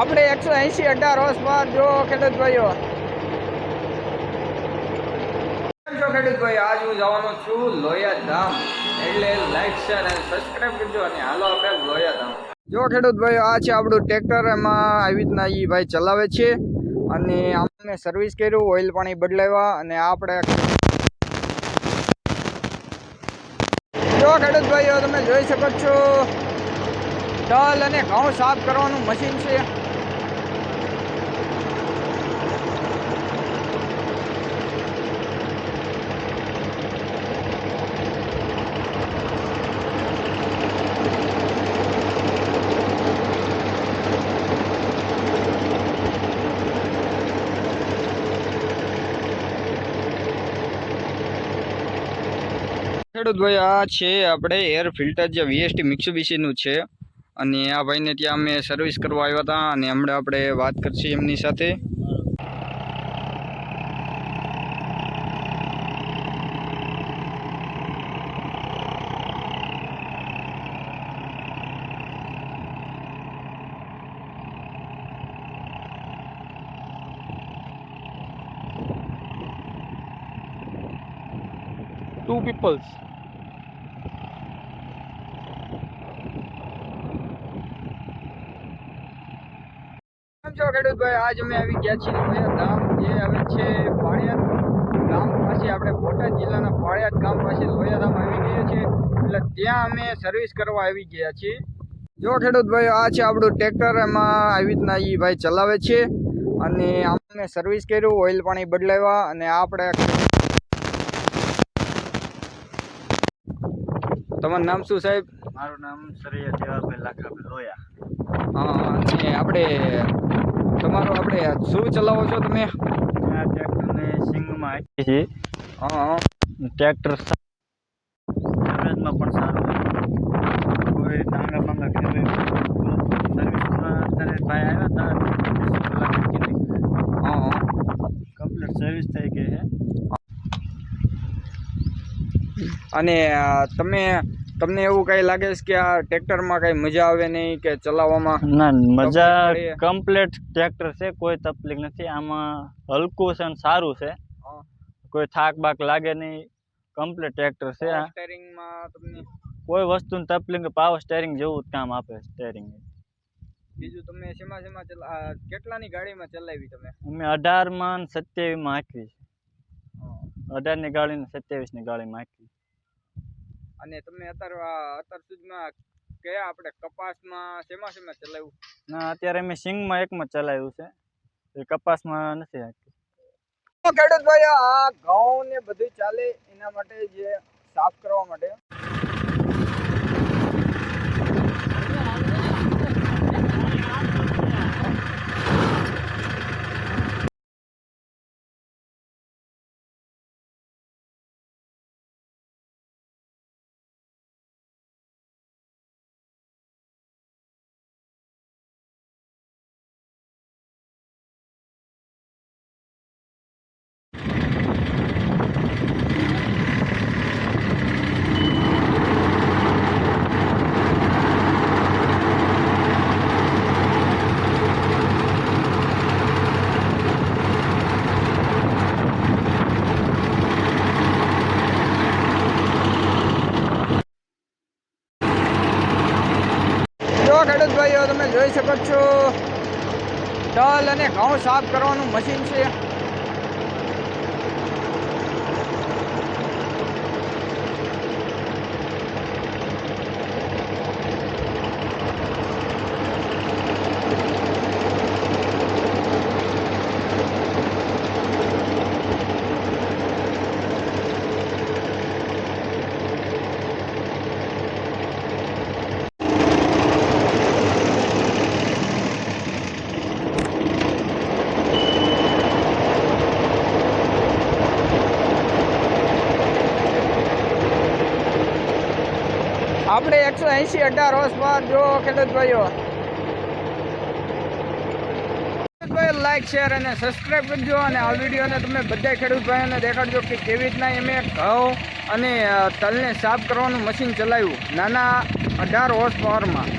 એકસો એંશી અઢાર હોર્સ પર જો ખેડૂત ભાઈઓ. કેમ ખેડૂત ભાઈ આજ હું જવાનો છું લોયા ધામ. એટલે લાઈક શેર અને સબસ્ક્રાઈબ કરજો અને હાલો આપણે લોયા ધામ. જો ખેડૂત ભાઈઓ, આ છે આપણું ટ્રેક્ટર એમાં આવી રીતના એ ભાઈ ચલાવે છે. અને અમને સર્વિસ કર્યું ઓઇલ પાણી બદલાવ્યા અને આપણે જો ખેડૂત ભાઈઓ, તમે જોઈ શકો છો. તલ અને ઘઉં સાફ કરવાનું મશીન છે. ખેડૂત ભાઈ, આ છે આપણે એર ફિલ્ટર જે વીએસટી મિક્સુબીસીનું છે અને આ ભાઈને ત્યાં અમે સર્વિસ કરવા આવ્યા હતા અને હમણાં આપણે વાત કરશી એમની સાથે two peoples. છો ખેડૂત ભાઈ આજ અમે આવી ગયા છીએ લોયા ધામ જે હવે છે પાળિયાદ ગામ પાસે. આપણે બોટાદ જિલ્લાના પાળિયાદ ગામ પાસે લોયાધામ આવી ગયા છીએ. એટલે ત્યાં અમે સર્વિસ કરવા આવી ગયા છીએ. જો ખેડૂત ભાઈ આ છે આપણું ટ્રેક્ટર એમાં આવી રીતના એ ભાઈ ચલાવે છે. અને આમને સર્વિસ કર્યું ઓઇલ પાણી બદલાવ્યા અને આપણે તમારું નામ શું સાહેબ? મારું નામ સરૈયા દેવાભાઈ લાખાભાઈ લોયા હા અને આપણે તમારું આપણે શું ચલાવો છો તમે? આ ટ્રેક્ટરને સિંગમાં આપીએ છીએ. હા ટ્રેક્ટર એવરેજમાં પણ સારું કોઈ ખેલે સર્વિસમાં અત્યારે ભાઈ આવ્યા હતા હા કમ્પ્લીટ સર્વિસ થઈ ગઈ છે. અને તમે તમને એવું કઈ લાગે છે કે આ ટ્રેક્ટરમાં કઈ મજા આવે નહીં કે ચલાવવામાં ના મજા. કમ્પ્લીટ ટ્રેક્ટર છે કોઈ તકલીફ નથી. આમાં હલકું છે અને સારું છે. કોઈ થાક બાક લાગે નહીં. કમ્પ્લીટ ટ્રેક્ટર છે આ. સ્ટેરિંગમાં તમને કોઈ વસ્તુની તકલીફ પાવર સ્ટેરિંગ જેવું જ કામ આપે સ્ટેરિંગ બીજું તમે શેમાં શેમાં કેટલાની ગાડીમાં ચલાવી તમે? અમે અઢારમાં ને સત્યાવીસમાં હાંકવી છે. અઢારની ગાડીને સત્યાવીસની ગાડીમાં હાંકવી અને તમે અત્યારે અત્યાર સુધીમાં કયા આપણે કપાસમાં? શેમાં શેમાં ચલાવ્યું? ના અત્યારે અમે સિંગમાં એકમાં ચલાવ્યું છે. એ કપાસમાં નથી ખેડૂત ભાઈ આ ઘઉં ને બધું ચાલે એના માટે જે સાફ કરવા માટે જો ખેડૂત ભાઈઓ તમે જોઈ શકો છો. તલ અને ઘઉં સાફ કરવાનું મશીન છે. આપણે એકસો એંશી અઢાર હોર્સ પાવર જો ખેડૂત ભાઈઓ. ખેડૂત લાઈક શેર અને સબસ્ક્રાઈબ કરજો અને આ વિડીયોને તમે બધા ખેડૂત ભાઈઓને દેખાડજો કે કેવી રીતના એમે ઘઉં અને તલને સાફ કરવાનું મશીન ચલાવ્યું. નાના અઢાર હોર્સ પાવરમાં.